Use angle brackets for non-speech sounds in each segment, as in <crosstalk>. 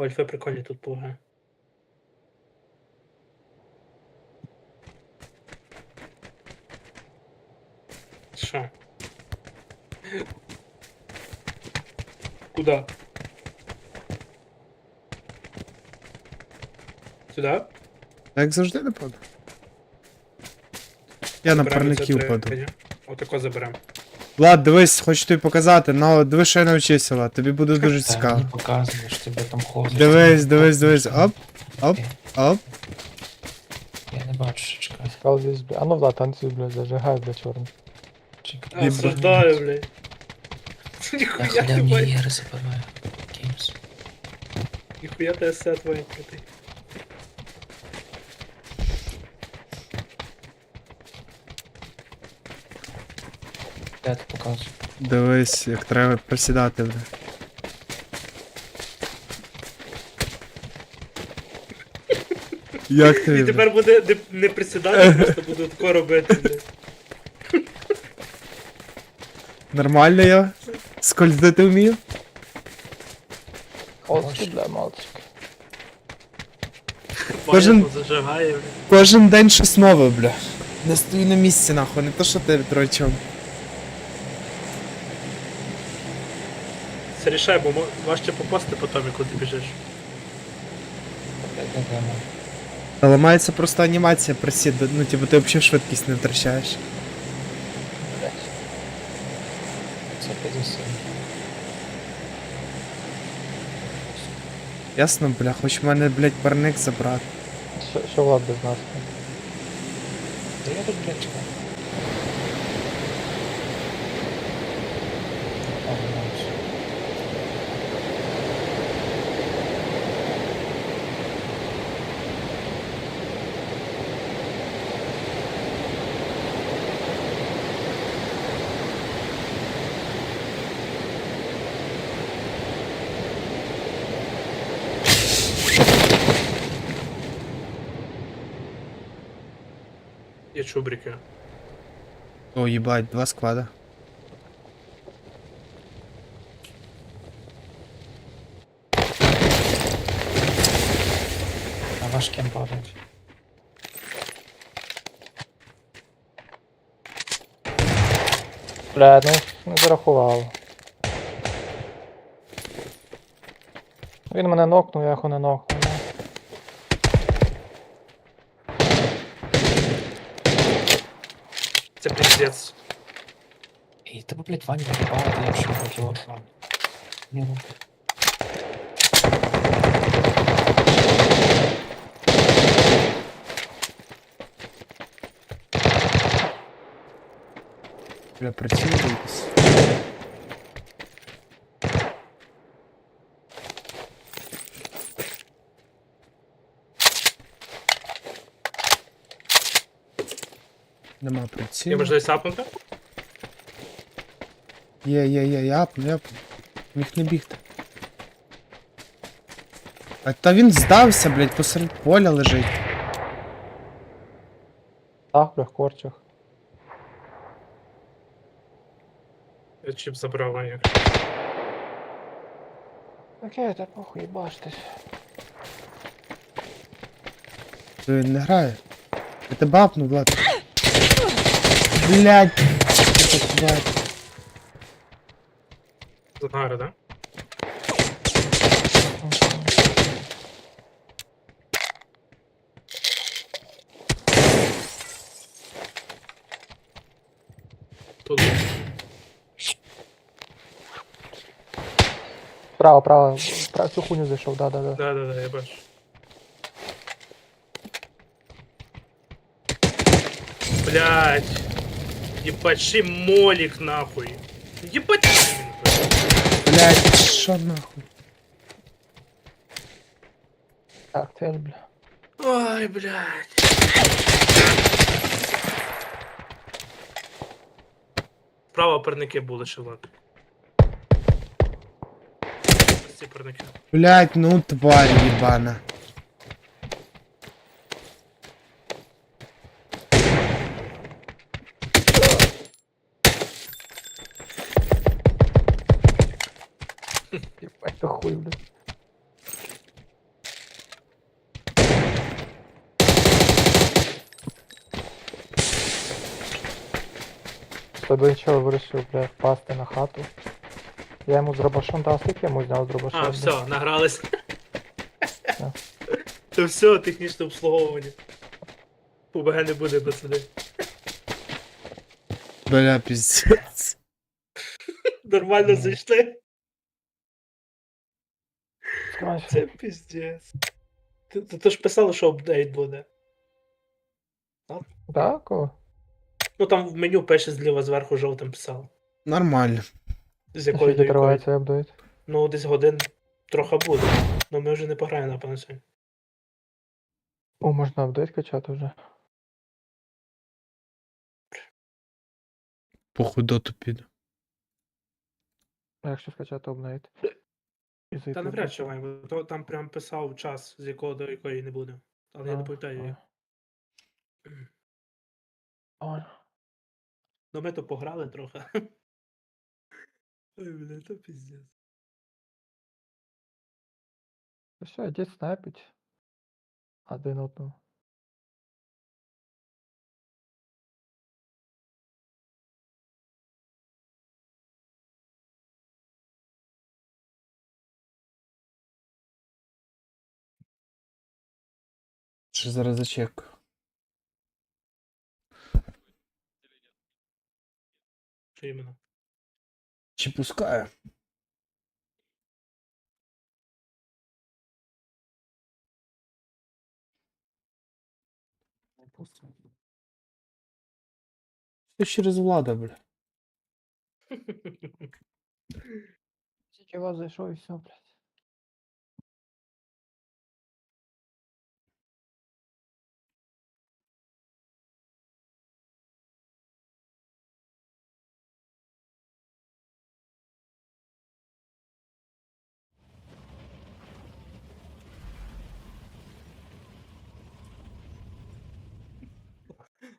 Вольфи прикольні тут пуга. Що? Куда? Сюда? Як завжди не паду. Я на парників паду. Отако заберемо. Влад, дивись, хочу тобі показати, ну дивись, що я навчився, Влад, тобі буде дуже цікаво. мені показуєш, тебе там ховзиш. Дивись, дивись, дивись. Оп, оп, оп. Я не бачу, що чекай. Сказал здесь, бля. А ну Влад, танцуй, бля, зажигай, бля, черный. Чекай. Я осуждаю, блядь. Я Ніхуя ти, халявні блядь. ігри забиваю. Ніхуя ти есе твоє крутий. Я ти показую. Дивись, як треба присідати, бля. Як тобі? І бля? тепер буде не, не присідати, просто буду тако робити, блядь. Нормально я? Скользити вмію? Холодки, бля, мальчик. Кожен- зажигає, блядь. Кожен день щось нове, бля. Не стою на місці, нахуй, не то що ти дрочом. Це рішай, бо важче попасти потім, коли ти біжиш. Та ламається просто анімація присіду, ну типу ти взагалі швидкість не втрачаєш. Блядь. Це 50. Ясно, бля, хоч в мене, блядь, парник забрати. Що, що Влад без нас? Та я тут, блядь, чекаю. Є чубрики. О, їбать, два сквада. А ваш кем падають? Бля, ну не зарахував. Він мене нокнув, я його не нокнув. Ну. Це піздець. бы, блядь, Ваня вибивати, якщо не хотів Ваня. Не ну. Бля, прицілюйтесь. Нема Є прицілу. можливість сапнути? Є, є, є, я апну, я апну. Міг не бігти. А та він здався, блядь, посеред поля лежить. В корчах. Я чіп забрав, а як. Окей, та похуй, бачитесь. То він не грає. Я тебе апну, Влад. Блядь. Це, тварь? Загара, да? Тут. Право, право, право, цю хуйню зайшов, да, да, да. Да, да, да, я бачу. Блять. Ебать, ши молик нахуй. Ебать. Блядь, що нахуй? Так, тель, бля. Ой, блядь. Право парники були. Ось Ці парники. Блядь, ну тварь ебана. Ебать, то хуй, бля. До чого вирішив, бля, впасти на хату. Я йому з дробашом дав, скільки я йому зняв з дробаша? А, бля? все, награлись. Все. То все, технічне обслуговування. УБГ не буде, пацани. Бля, піздець. Нормально зайшли. Це піздець. Ти, ти, ти ж писали, що апдейт буде. Так, о. Ну там в меню пише зліва зверху жовтим писав. Нормально. З якої до якої. тривається апдейт? Ну, десь годин трохи буде. Ну ми вже не пограємо, напевно, сьогодні. О, можна апдейт качати вже. По худоту піду. А якщо скачати апдейт? І зайти Та навряд чи має бути. То там прям писав час, з якого до якої не буде. Але я не пам'ятаю. а. як. Ну ми то пограли трохи. <laughs> Ой, бля, то піздець. Та що, йдіть снайпить. Один одного. Що зараз зачекаю. Що іменно? Чи пускаю? Все через влада, бля. Тільки вас зайшов і все, блядь.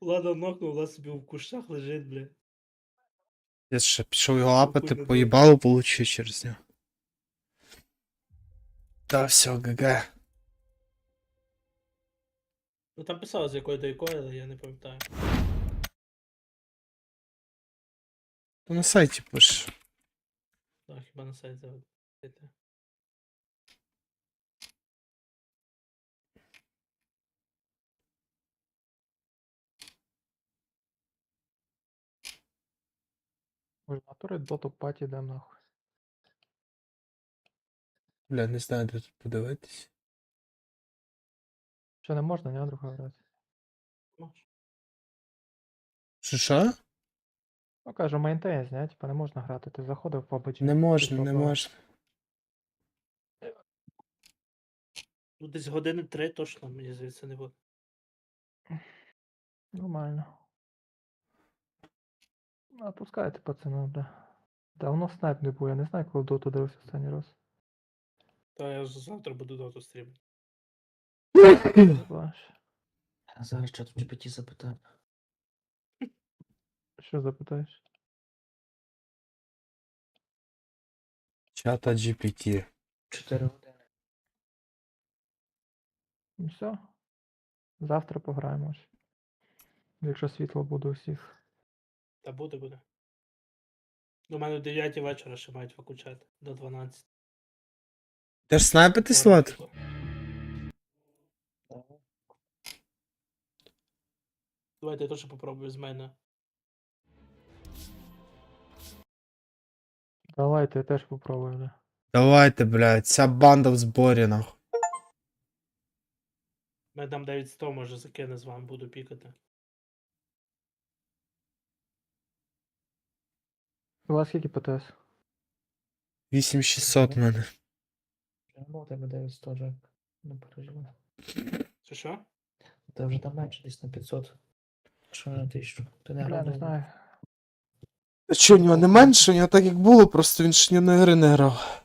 Влада нокнув, Влад собі в кущах лежить, бля. Я ще пішов його Спокійно, поїбало получив через нього. Та все, ГГ. Ну там писав з якої до якої, але я не пам'ятаю. То на сайті пише. Так, хіба на сайт Може, натури доту паті йдем нахуй. Бля, не знаю, де тут подивитись. Що не можна, ні, Андрюха, грати? Що що? Ну кажу, мейнтейн зняти, типа не можна грати. Ти заходив в PUBG. Не можна, не можна. Ну десь години три точно, мені здається, не буде. Нормально. Ну, Отпускайте, пацани, бля. Давно снайп не був, я не знаю, коли доту дивився останній раз. Та я ж завтра буду доту стрімити. Баш. Зараз чат в GPT запитаю. Що запитаєш? Чата GPT. 4 години. Ну все. Завтра пограємо. ж. Якщо світло буде у всіх. Та буде, буде. До мене о 9 вечора ще мають факультет. До 12. Теж снайпити Ладно, слот? Давайте я теж попробую з мене. Давайте я теж попробую, бля. Давайте, блядь, ця банда в зборі, нахуй. Ми там 900 може закине з вами, буду пікати. У вас скільки ПТС? 8600 в мене. Ну, у тебе 900 вже. Не переживай. Чи що? Та вже там менше десь на 500. Що на 1000? Ти не грав? не давно? знаю. А що, у нього не менше, у нього так як було, просто він ж ні одної гри не грав.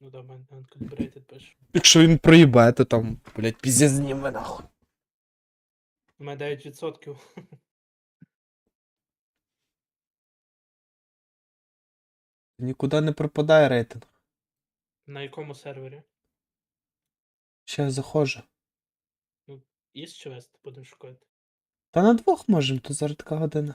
Ну да, в мене uncalibrated пише. Якщо він проїбе, то там, блядь, піздець зніме нахуй. У мене 9%. Нікуди не пропадає рейтинг. На якому сервері? Ще захоже. Ну, East чи West будемо шукати. Та на двох можемо, то зараз така година.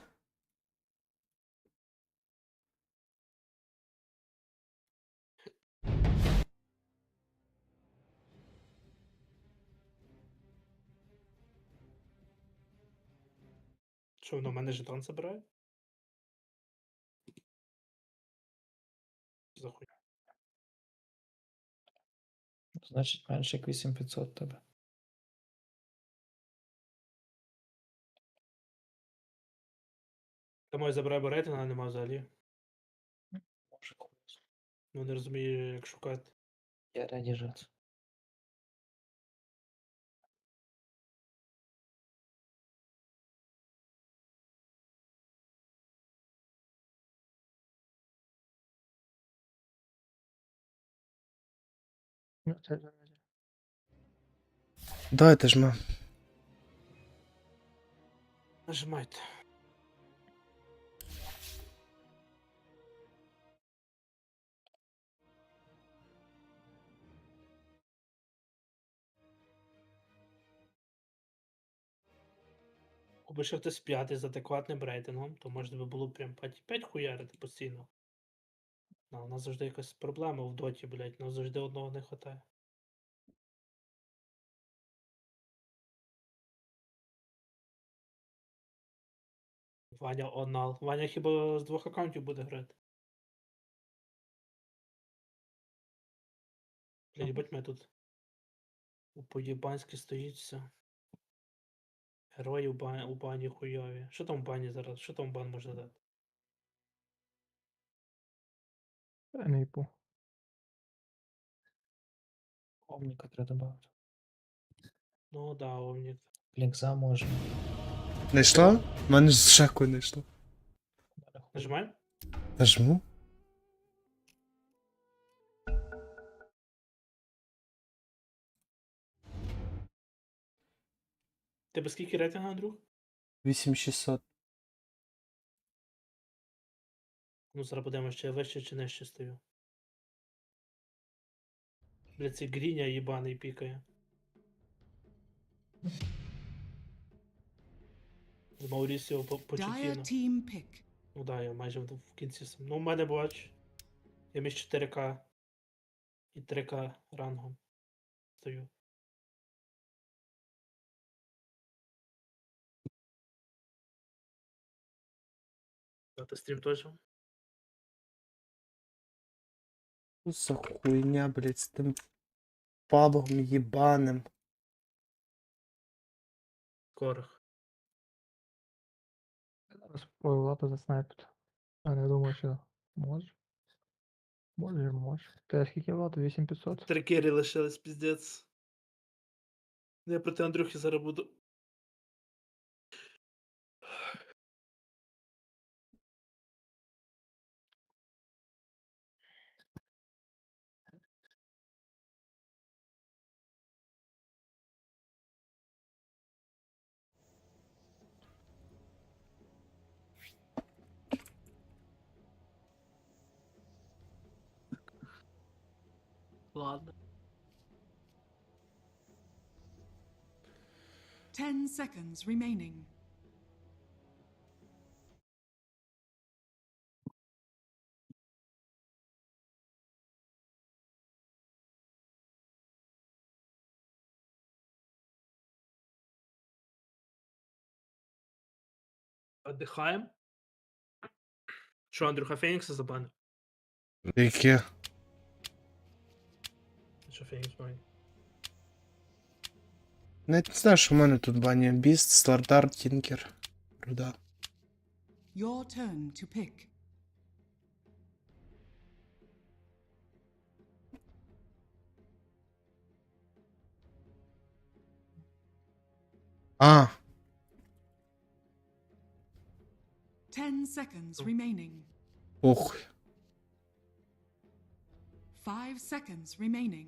Що воно мене жетон забирає? За хуй. Значить, менше як 8500 в тебе. Тому я забираю рейтинг, а нема взагалі. Може, хуй. Ну не розумію, як шукати. Я раді жити. Ну, це ж раді. Давайте ж. Нажимайте. Якби ще хтось п'ятий з адекватним рейтингом, то можна би було прям 5 хуярити постійно. У нас завжди якась проблема в доті, блядь, нас завжди одного не хватає. Ваня Онал. Ваня хіба з двох аккаунтів буде грати? Блядь, їбать мене тут. У поєбанськи стоїть все. Герої у бані, у бані хуйові. Що там в бані зараз? Що там в бан можна дати? Я не йпу. Омніка треба додати. Ну да, Омнік. Лінкса можна. Не йшло? У мене ж шаку не йшло. Нажимаємо? Нажму. Тебе скільки рейтинга, Андрюх? 8600. Ну, зараз будемо ще вище чи нижче стою. Бля, цей гріня їбаний пікає. З Маурісіо по. Ну да, я майже в кінці сам. Ну, у мене бач. Я між 4К і 3К рангом стою. А ти стрім теж? За хуйня, блядь, з тим пабом їбаним. Корох. Спробую лапу заснайпити. А не думаю, що може. Може, може. Та скільки лату? 8500? Три кері лишились, піздець. Ну, Я проти Андрюхи зараз буду. Ладно. Ten seconds remaining. Отдихаємо. Що, Андрюха Фенікса забанив? Яке? Що Фенікс має? Навіть не знаю, що в мене тут баня. Біст, Слардар, Тінкер. Руда. Your turn to pick. А, Ten seconds remaining. похуй. Five seconds remaining.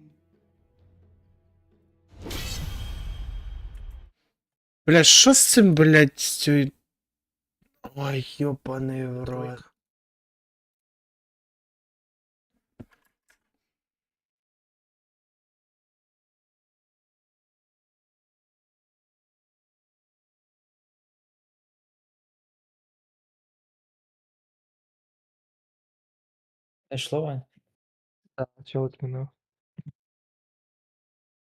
Блядь, що з цим, блядь, з цією... Ой, йобаний в рот. Тройка. Не Так, чого відмінив?